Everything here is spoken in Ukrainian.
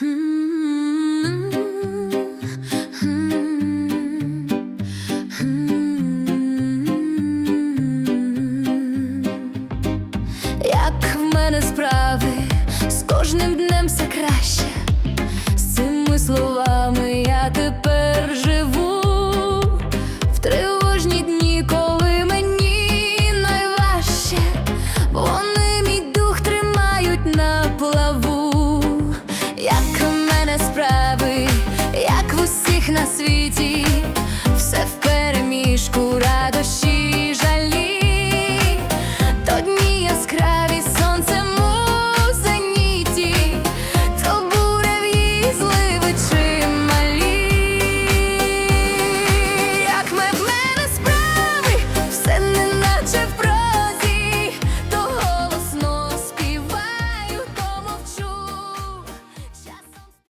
Як в мене справи, з кожним днем все краще. З цими словами мене справи, як в усіх на світі, все в переміжку радощі.